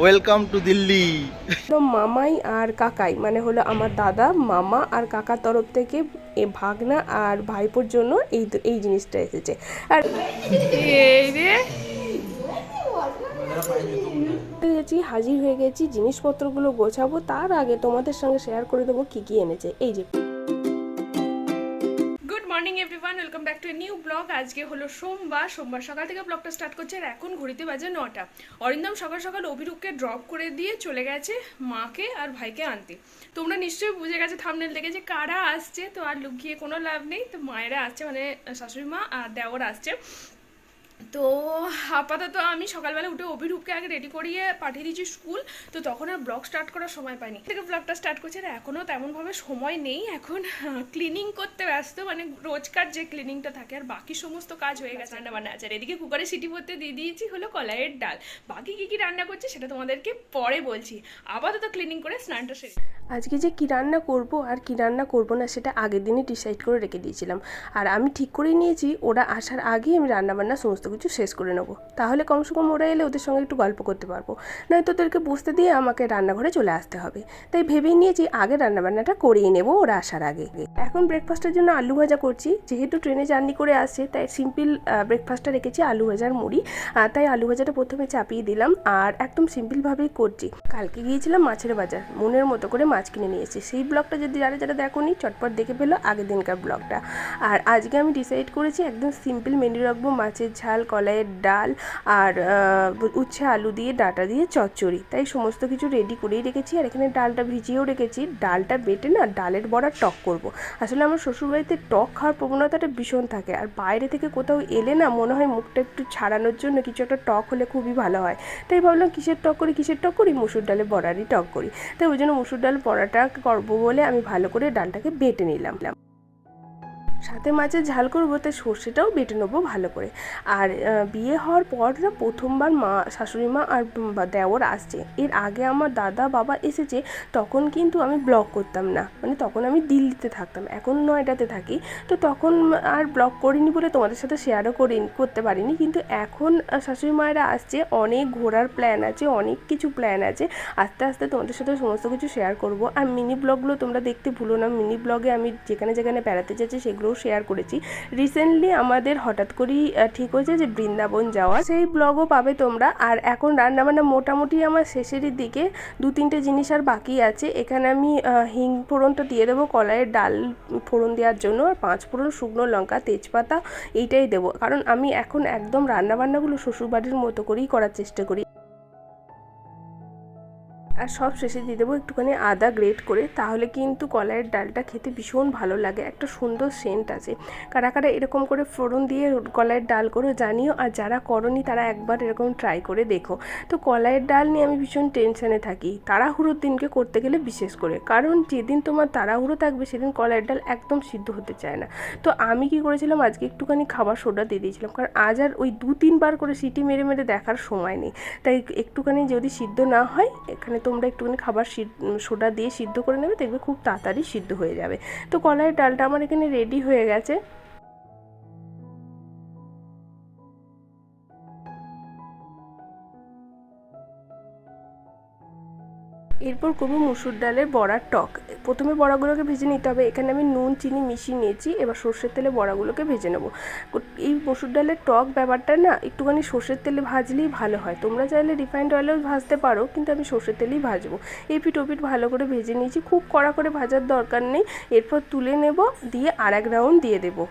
Welcome to Delhi তো মামাই আর কাকাই মানে হলো আমার দাদা মামা আর কাকার তরফ থেকে এ ভাগনা আর ভাইপোর জন্য এই এই জিনিসটা এসেছে। আর এই রে। গেছি হাজির হয়ে গেছি জিনিসপত্রগুলো গোছাবো তার আগে তোমাদের সঙ্গে শেয়ার করে দেবো কি কি এনেছে। এই যে। Morning everyone welcome back to new blog আজকে হলো সোমবার। সোমবার সকাল থেকে ব্লগটা স্টার্ট করছে আর এখন ঘড়িতে বাজে নটা। অরিন্দম সকাল সকাল অভিরূপকে ড্রপ করে দিয়ে চলে গেছে মাকে আর ভাইকে আনতে। তোমরা নিশ্চয়ই বুঝে গেছে থামনেল দেখে যে কারা আসছে, তো আর লুকিয়ে কোনো লাভ নেই। তো মায়েরা আসছে মানে শাশুড়ি মা আর দেওর আসছে। তো আপাতত আমি সকালবেলা উঠে অভিরূপকে আগে রেডি করিয়ে পাঠিয়ে দিয়েছি স্কুল তো তখন আর ব্লগ স্টার্ট করার সময় পাইনি। থেকে ব্লগটা স্টার্ট করছে আর এখনও তেমনভাবে সময় নেই। এখন ক্লিনিং করতে ব্যস্ত মানে রোজকার যে ক্লিনিংটা থাকে আর বাকি সমস্ত কাজ হয়ে গেছে। রান্না বান্না আছে। আর এদিকে কুকারে সিটি পড়তে দিয়ে দিয়েছি হলো কলাইয়ের ডাল। বাকি কী কী রান্না করছে সেটা তোমাদেরকে পরে বলছি। আপাতত ক্লিনিং করে স্নানটা সেরে আজকে যে কী রান্না করব আর কী রান্না করব না, সেটা আগের দিনই ডিসাইড করে রেখে দিয়েছিলাম। আর আমি ঠিক করে নিয়েছি, ওরা আসার আগেই আমি রান্নাবান্না সমস্ত কিছু শেষ করে নেব। তাহলে কমসে কম ওরা এলে ওদের সঙ্গে একটু গল্প করতে পারব। নয়তো ওদেরকে বসতে দিয়ে আমাকে রান্নাঘরে চলে আসতে হবে। তাই ভেবেই নিয়েছি আগে রান্নাবান্নাটা করিয়ে নেব ওরা আসার আগে। এখন ব্রেকফাস্টের জন্য আলু ভাজা করছি। যেহেতু ট্রেনে জার্নি করে আসছে, তাই সিম্পল ব্রেকফাস্টটা রেখেছি আলু ভাজার মুড়ি। তাই আলু ভাজাটা প্রথমে চাপিয়ে দিলাম। আর একদম সিম্পলভাবেই করছি। কালকে গিয়েছিলাম মাছের বাজার। মনের মতো করে মাছ কিনে নিয়ে এসেছি সেই ব্লগটা যদি যারা যারা দেখোনি, চটপট দেখে পেল আগের দিনকার ব্লগটা। আর আজকে আমি ডিসাইড করেছি একদম সিম্পল মেনু রাখব, মাছের ঝাল, কলাইয়ের ডাল আর উচ্ছে আলু দিয়ে, ডাটা দিয়ে, চচ্চড়ি। তাই সমস্ত কিছু রেডি করেই রেখেছি। আর এখানে ডালটা ভিজিয়েও রেখেছি। ডালটা বেটে না ডালের বড়া টক করব। আসলে আমার শ্বশুরবাড়িতে টক খাওয়ার প্রবণতাটা ভীষণ থাকে। আর বাইরে থেকে কোথাও এলে না মনে হয় মুখটা একটু ছাড়ানোর জন্য কিছু একটা টক হলে খুবই ভালো হয়। তাই ভাবলাম কিসের টক করি? কিসের টক করি? মুসুর ডালে বড়ারই টক করি। তাই ওই জন্য মুসুর ডাল বড়াটা করব বলে আমি ভালো করে ডালটাকে বেটে নিলাম। সাথে মাছের ঝাল করব, তাই সর্ষেটাও বেটে নেব ভালো করে। আর বিয়ে হওয়ার পর না প্রথমবার মা, শাশুড়ি মা আর দেওর আসছে। এর আগে আমার দাদা, বাবা এসেছে, তখন কিন্তু আমি ব্লগ করতাম না। মানে তখন আমি দিল্লিতে থাকতাম, এখন নয়ডাতে থাকি। তো তখন আর ব্লগ করিনি বলে তোমাদের সাথে শেয়ারও করি, করতে পারিনি। কিন্তু এখন শাশুড়ি মায়েরা আসছে, অনেক ঘোরার প্ল্যান আছে, অনেক কিছু প্ল্যান আছে। আস্তে আস্তে তোমাদের সাথে সমস্ত কিছু শেয়ার করব। আর মিনি ব্লগগুলো তোমরা দেখতে ভুলো না। মিনি ব্লগে আমি যেখানে যেখানে বেড়াতে যাচ্ছি, সেগুলোও শেয়ার করেছি। রিসেন্টলি আমাদের হঠাৎ করেই ঠিক হয়েছে যে বৃন্দাবন যাওয়া। সেই ব্লগও পাবে তোমরা। আর এখন রান্নাবান্না মোটামুটি আমার শেষেরই দিকে। দু তিনটে জিনিস আর বাকি আছে। এখানে আমি হিং ফোড়নটা দিয়ে দেবো, কলাইয়ের ডাল ফোড়ন দেওয়ার জন্য। আর পাঁচ ফোড়ন শুকনো লঙ্কা, তেজপাতা, এইটাই দেবো। কারণ আমি এখন একদম রান্নাবান্নাগুলো শ্বশুরবাড়ির মতো করেই করার চেষ্টা করি। আর সব শেষে দিয়ে দেবো একটুখানি আদা গ্রেট করে। তাহলে কিন্তু কলাইয়ের ডালটা খেতে ভীষণ ভালো লাগে, একটা সুন্দর সেন্ট আছে। কারা কারা এরকম করে ফোড়ন দিয়ে কলাইয়ের ডাল করে জানিও, আর যারা করনি তারা একবার এরকম ট্রাই করে দেখো। তো কলাইয়ের ডাল নিয়ে আমি ভীষণ টেনশনে থাকি। তাড়াহুড়োর দিনকে করতে গেলে বিশেষ করে। কারণ যেদিন তোমার তাড়াহুড়ো থাকবে সেদিন কলাইয়ের ডাল একদম সিদ্ধ হতে চায় না। তো আমি কি করেছিলাম, আজকে একটুখানি খাবার সোডা দিয়ে দিয়েছিলাম। কারণ আজ আর ওই দু তিনবার করে সিটি মেরে মেরে দেখার সময় নেই। তাই একটুখানি যদি সিদ্ধ না হয়, এখানে তোমরা একটুখানি খাবার সোডা দিয়ে সিদ্ধ করে নেবে, দেখবে খুব তাড়াতাড়ি সিদ্ধ হয়ে যাবে। তো কলাইয়ের ডালটা আমার এখানে রেডি হয়ে গেছে। এরপর করব মুসুর ডালের বড়ার টক। প্রথমে বড়াগুলোকে ভেজে নিতে হবে। এখানে আমি নুন, চিনি মিশিয়ে নিয়েছি। এবার সর্ষের তেলে বড়াগুলোকে ভেজে নেব। এই মসুর ডালের টক ব্যাপারটা না, একটুখানি সর্ষের তেলে ভাজলেই ভালো হয়। তোমরা চাইলে রিফাইন্ড অয়েলেও ভাজতে পারো, কিন্তু আমি সর্ষের তেলেই ভাজবো। এই পিঠ ওপিঠ ভালো করে ভেজে নিয়েছি। খুব কড়া করে ভাজার দরকার নেই। এরপর তুলে নেব, দিয়ে আর এক রাউন্ড দিয়ে দেবো।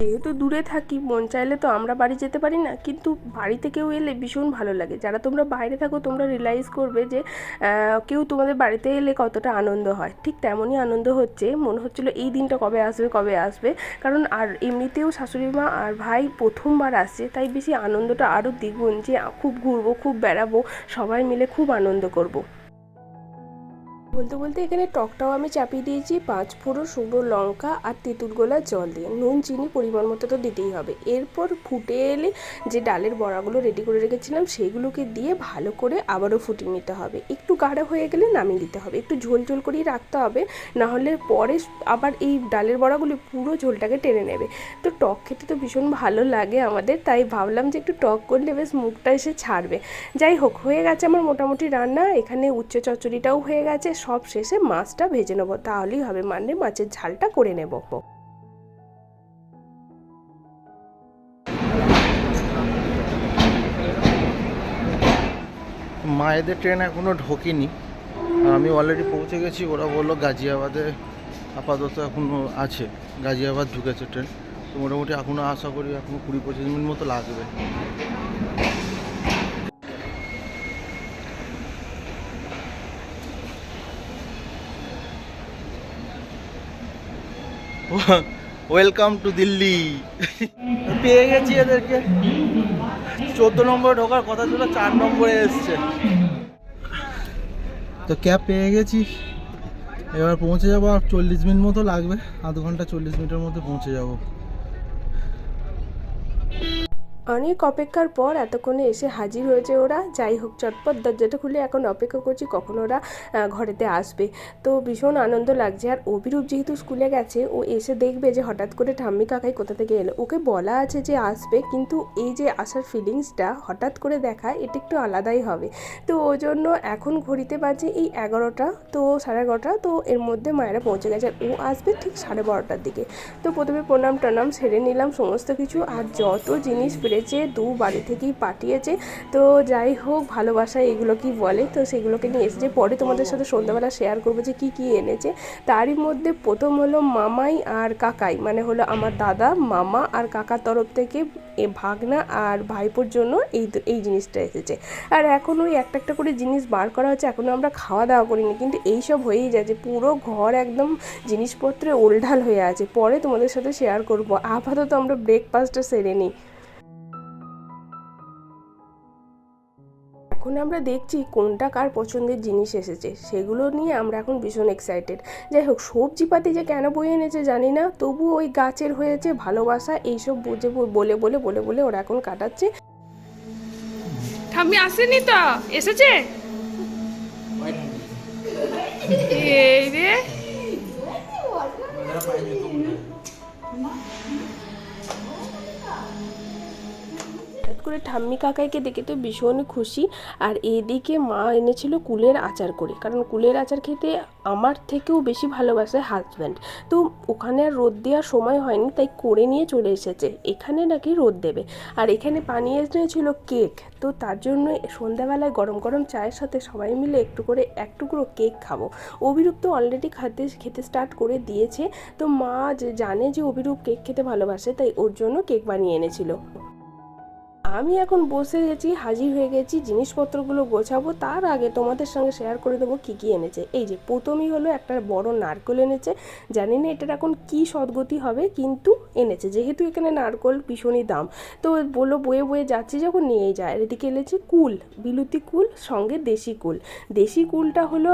যেহেতু দূরে থাকি, মন চাইলে তো আমরা বাড়ি যেতে পারি না। কিন্তু বাড়িতে কেউ এলে ভীষণ ভালো লাগে। যারা তোমরা বাইরে থাকো, তোমরা রিয়েলাইজ করবে যে কেউ তোমাদের বাড়িতে এলে কতটা আনন্দ হয়। ঠিক তেমনই আনন্দ হচ্ছে। মনে হচ্ছিল এই দিনটা কবে আসবে কবে আসবে। কারণ আর এমনিতেও শাশুড়ি মা আর ভাই প্রথমবার আসছে, তাই বেশি আনন্দটা আরও দ্বিগুণ যে, খুব ঘুরবো, খুব বেড়াবো, সবাই মিলে খুব আনন্দ করব। বলতে বলতে এখানে টকটাও আমি চাপিয়ে দিয়েছি, পাঁচ ফোড়ো শুকনো লঙ্কা আর তেঁতুল গোলা জল দিয়ে। নুন, চিনি, পরিমাণ মতো তো দিতেই হবে। এরপর ফুটে এলে যে ডালের বড়াগুলো রেডি করে রেখেছিলাম সেইগুলোকে দিয়ে ভালো করে আবারও ফুটিয়ে নিতে হবে। একটু গাঢ় হয়ে গেলে নামিয়ে দিতে হবে। একটু ঝোল ঝোল করেই রাখতে হবে নাহলে পরে আবার এই ডালের বড়াগুলি পুরো ঝোলটাকে টেনে নেবে। তো টক খেতে তো ভীষণ ভালো লাগে আমাদের, তাই ভাবলাম যে একটু টক করলে বেশ মুখটা এসে ছাড়বে। যাই হোক, হয়ে গেছে আমার মোটামুটি রান্না। এখানে উচ্চ চচ্চড়িটাও হয়ে গেছে সব শেষে মাছটা ভেজে নেব, তাহলেই হবে মানে মাছের ঝালটা করে নেব। মায়েদের ট্রেন এখনও ঢোকেনি। আমি অলরেডি পৌঁছে গেছি, ওরা বলল গাজিয়াবাদে আপাতত এখনও আছে, গাজিয়াবাদ ঢুকেছে ট্রেন। তো মোটামুটি এখনও আশা করি এখনও কুড়ি পঁচিশ মিনিট মতো লাগবে। ওয়েলকাম টু দিল্লি পেয়ে গেছি এদেরকে। চোদ্দ নম্বরে ঢোকার কথা ছিল, চার নম্বরে এসছে। তো ক্যাব পেয়ে গেছি। এবার পৌঁছে যাব আর চল্লিশ মিনিট মতো লাগবে। আধ ঘণ্টা চল্লিশ মিনিটের মধ্যে পৌঁছে যাব। অনেক অপেক্ষার পর এতক্ষণে এসে হাজির হয়েছে ওরা। যাই হোক, চটপট দরজাটা খুলে এখন অপেক্ষা করছি কখন ওরা ঘরেতে আসবে। তো ভীষণ আনন্দ লাগছে। আর অভিরূপ যেহেতু স্কুলে গেছে, ও এসে দেখবে যে হঠাৎ করে ঠাম্মি কাকাই কোথা থেকে এলো। ওকে বলা আছে যে আসবে, কিন্তু এই যে আসার ফিলিংসটা হঠাৎ করে দেখা এটা একটু আলাদাই হবে। তো ওই জন্য এখন ঘড়িতে বাজে এই এগারোটা, তো সাড়ে এগারোটা, তো এর মধ্যে মায়েরা পৌঁছে গেছে। আর ও আসবে ঠিক সাড়ে বারোটার দিকে। তো প্রথমে প্রণাম টনাম সেরে নিলাম সমস্ত কিছু। আর যত জিনিস পেরেছে দু বাড়ি থেকেই পাঠিয়েছে। তো যাই হোক ভালোবাসা এগুলো কি বলে? তো সেগুলোকে নিয়ে এসেছে। পরে তোমাদের সাথে সন্ধ্যাবেলা শেয়ার করব যে কী কী এনেছে। তারই মধ্যে প্রথম হলো মামাই আর কাকাই। মানে হলো আমার দাদা, মামা আর কাকার তরফ থেকে এ ভাগনা আর ভাইপোর জন্য এই এই জিনিসটা এসেছে। আর এখন ওই একটা একটা করে জিনিস বার করা হচ্ছে। এখনও আমরা খাওয়া দাওয়া করিনি। কিন্তু এই সব হয়েই যাচ্ছে পুরো ঘর একদম জিনিসপত্রে ওলঢাল হয়ে আছে। পরে তোমাদের সাথে শেয়ার করব। আপাতত আমরা ব্রেকফাস্টটা সেরে নিই। এখন আমরা দেখছি কোনটা কার পছন্দের জিনিস এসেছে। সেগুলো নিয়ে আমরা এখন ভীষণ এক্সাইটেড যাই হোক সবজিপাতি যে কেন বই এনেছে জানি না তবু ওই গাছের হয়েছে ভালোবাসা এইসব বুঝে বু- বলে বলে বলে বলে ওরা এখন কাটাচ্ছে। ঠাম্মি আসেনি তো? এসেছে? এই রে। করে ঠাম্মি কাকাইকে দেখে তো ভীষণ খুশি। আর এদিকে মা এনেছিল কুলের আচার করে। কারণ কুলের আচার খেতে আমার থেকেও বেশি ভালোবাসে হাজব্যান্ড তো ওখানে আর রোদ দেওয়ার সময় হয়নি, তাই করে নিয়ে চলে এসেছে। এখানে নাকি রোদ দেবে। আর এখানে বানিয়ে এনেছিল কেক তো তার জন্য সন্ধ্যাবেলায় গরম গরম চায়ের সাথে সবাই মিলে একটু করে এক টুকরো কেক খাব। অভিরূপ তো অলরেডি খাতে, খেতে স্টার্ট করে দিয়েছে। তো মা যে জানে যে অভিরূপ কেক খেতে ভালোবাসে, তাই ওর জন্য কেক বানিয়ে এনেছিল। আমি এখন বসে গেছি, হাজির হয়ে গেছি, জিনিসপত্রগুলো গোছাবো, তার আগে তোমাদের সঙ্গে শেয়ার করে দেবো কী কী এনেছে। এই যে, প্রথমেই হলো একটা বড় নারকেল এনেছে, জানি না এটার এখন কী সদ্গতি হবে, কিন্তু এনেছে। যেহেতু এখানে নারকেল ভীষণই দাম, তো বলল বয়ে বয়ে যাচ্ছি যখন নিয়ে যায়। এদিকে এনেছে কুল, বিলুতি কুল, সঙ্গে দেশি কুল। দেশি কুলটা হলো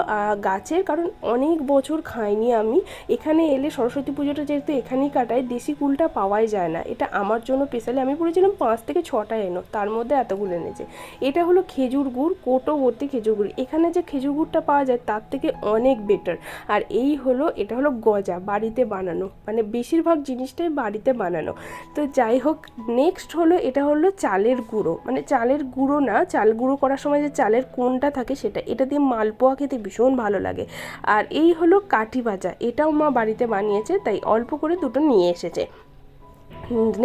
গাছের, কারণ অনেক বছর খাইনি আমি। এখানে এলে সরস্বতী পুজোটা যেহেতু এখানেই কাটাই, দেশি কুলটা পাওয়াই যায় না। এটা আমার জন্য স্পেশালি আমি পড়েছিলাম পাঁচ থেকে ছটা এনো, তার মধ্যে এতগুলো এনেছে। এটা হলো খেজুর গুড়, কোটো ভর্তি খেজুর গুড়। এখানে যে খেজুর গুড়টা পাওয়া যায়, তার থেকে অনেক বেটার আর এই হলো, এটা হলো গজা, বাড়িতে বানানো। মানে বেশিরভাগ জিনিসটাই বাড়িতে বানানো। তো যাই হোক নেক্সট হলো, এটা হলো চালের গুঁড়ো। মানে চালের গুঁড়ো না, চাল গুঁড়ো করার সময় যে চালের কোনটা থাকে সেটা, এটা দিয়ে মালপোয়া খেতে ভীষণ ভালো লাগে। আর এই হলো কাঠি ভাজা, এটাও মা বাড়িতে বানিয়েছে, তাই অল্প করে দুটো নিয়ে এসেছে।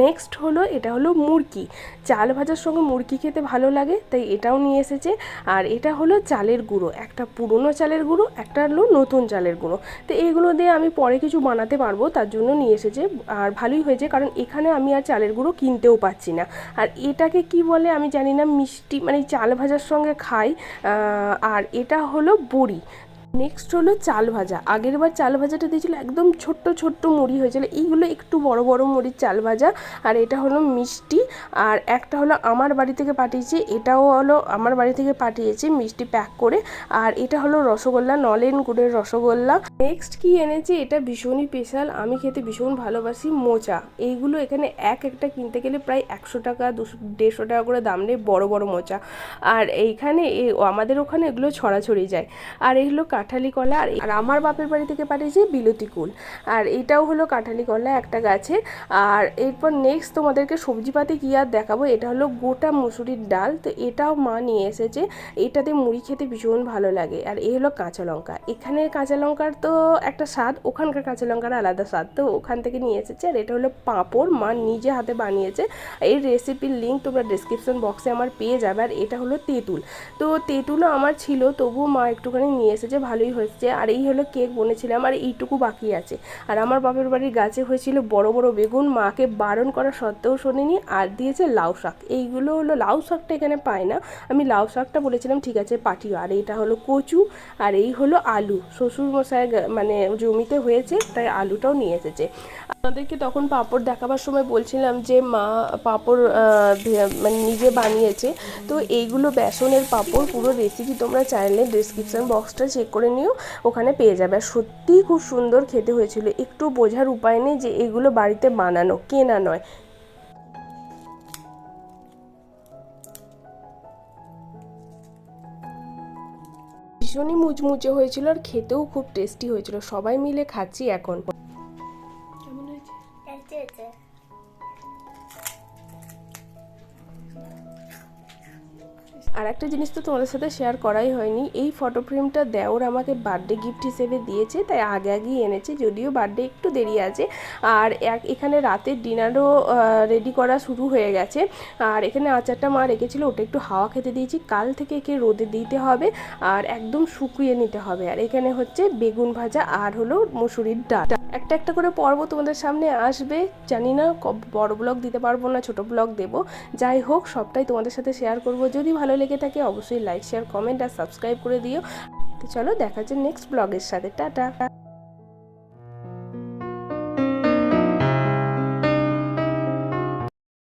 নেক্সট হলো, এটা হলো মুরগি চাল ভাজার সঙ্গে মুরকি খেতে ভালো লাগে, তাই এটাও নিয়ে এসেছে। আর এটা হলো চালের গুঁড়ো, একটা পুরনো চালের গুঁড়ো, একটা হলো নতুন চালের গুঁড়ো। তো এইগুলো দিয়ে আমি পরে কিছু বানাতে পারব, তার জন্য নিয়ে এসেছে। আর ভালোই হয়েছে, কারণ এখানে আমি আর চালের গুঁড়ো কিনতেও পাচ্ছি না। আর এটাকে কি বলে আমি জানি না, মিষ্টি মানে চাল ভাজার সঙ্গে খাই। আর এটা হলো বড়ি। নেক্সট হলো চাল ভাজা। আগের বার চাল ভাজাটা দিয়েছিল একদম ছোট্ট ছোট্ট মুড়ি হয়েছিল। এইগুলো একটু বড় বড় মুড়ির চাল ভাজা। আর এটা হলো মিষ্টি। আর একটা হলো আমার বাড়ি থেকে পাঠিয়েছি। এটাও হলো আমার বাড়ি থেকে পাঠিয়েছি মিষ্টি প্যাক করে। আর এটা হলো রসগোল্লা, নলেন গুড়ের রসগোল্লা। নেক্সট কি এনেছি? এটা ভীষণই স্পেশাল আমি খেতে ভীষণ ভালোবাসি মোচা। এইগুলো এখানে এক একটা কিনতে গেলে প্রায় একশো টাকা, দুশো, দেড়শো টাকা করে দাম নেই বড় বড় মোচা। আর এইখানে আমাদের ওখানে এগুলো ছড়াছড়ি যায়। আর এগুলো কাঁঠালি কলা আর আর আমার বাপের বাড়ি থেকে পাঠিয়েছি বিলতি কুল। আর এটাও হলো কাঁঠালি কলা একটা গাছের আর এরপর নেক্সট তোমাদেরকে সবজিপাতি কী আর দেখাবো, এটা হলো গোটা মুসুরির ডাল। তো এটাও মা নিয়ে এসেছে। এটাতে মুড়ি খেতে ভীষণ ভালো লাগে। আর এই হলো কাঁচা লঙ্কা। এখানে কাঁচা লঙ্কার তো একটা স্বাদ, ওখানকার কাঁচা লঙ্কার আলাদা স্বাদ। তো ওখান থেকে নিয়ে এসেছে। আর এটা হলো পাঁপড়, মা নিজে হাতে বানিয়েছে। এই রেসিপির লিঙ্ক তোমরা ডিসক্রিপশন বক্সে আমার পেয়ে যাবে। আর এটা হলো তেঁতুল। তো তেঁতুলও আমার ছিল, তবুও মা একটুখানি নিয়ে এসেছে ভালোই হয়েছে। আর এই হলো কেক বনেছিলাম, আর এইটুকু বাকি আছে। আর আমার বাপের বাড়ির গাছে হয়েছিল বড় বড় বেগুন, মাকে বারণ করা সত্ত্বেও শোনেনি, আর দিয়েছে লাউ শাক। এইগুলো হলো লাউ শাকটা এখানে পায় না। আমি লাউ শাকটা বলেছিলাম, ঠিক আছে, পাঠিও। আর এটা হলো কচু, আর এই হলো আলু। শ্বশুর মশাই মানে জমিতে হয়েছে, তাই আলুটাও নিয়ে এসেছে। আমাদেরকে তখন পাঁপড় দেখাবার সময় বলছিলাম যে, মা পাঁপড় মানে নিজে বানিয়েছে। তো এইগুলো বেসনের পাঁপড়, পুরো রেসিপি তোমরা চাইলে ডিসক্রিপশন বক্সটা চেক করে নিও ওখানে পেয়ে যাবে। আর সত্যিই খুব সুন্দর খেতে হয়েছিল। একটু বোঝার উপায় নেই যে এগুলো বাড়িতে বানানো কেনা নয়। ভীষণই মুচমুচে হয়েছিল আর খেতেও খুব টেস্টি হয়েছিল। সবাই মিলে খাচ্ছি এখন। কেমন হয়েছে? আর একটা জিনিস তো তোমাদের সাথে শেয়ার করাই হয়নি। এই ফটো ফ্রেমটা দেওর আমাকে বার্থডে গিফট হিসেবে দিয়েছে, তাই আগে আগেই এনেছে, যদিও বার্থডে একটু দেরি আছে। আর এক- এখানে রাতের ডিনারও রেডি করা শুরু হয়ে গেছে। আর এখানে আচারটা মা রেখেছিল, ওটা একটু হাওয়া খেতে দিয়েছি, কাল থেকে একে রোদে দিতে হবে আর একদম শুকিয়ে নিতে হবে। আর এখানে হচ্ছে বেগুন ভাজা আর হলো মুসুরির ডাল। একটা একটা করে পর্ব তোমাদের সামনে আসবে। জানি না বড় ব্লগ দিতে পারব না, ছোট ব্লগ দেব। যাই হোক, সবটাই তোমাদের সাথে শেয়ার করব। যদি ভালো লেগে থাকে অবশ্যই লাইক, শেয়ার, কমেন্ট আর সাবস্ক্রাইব করে দিও। তো চলো দেখা যাচ্ছে নেক্সট ব্লগের সাথে। টাটা।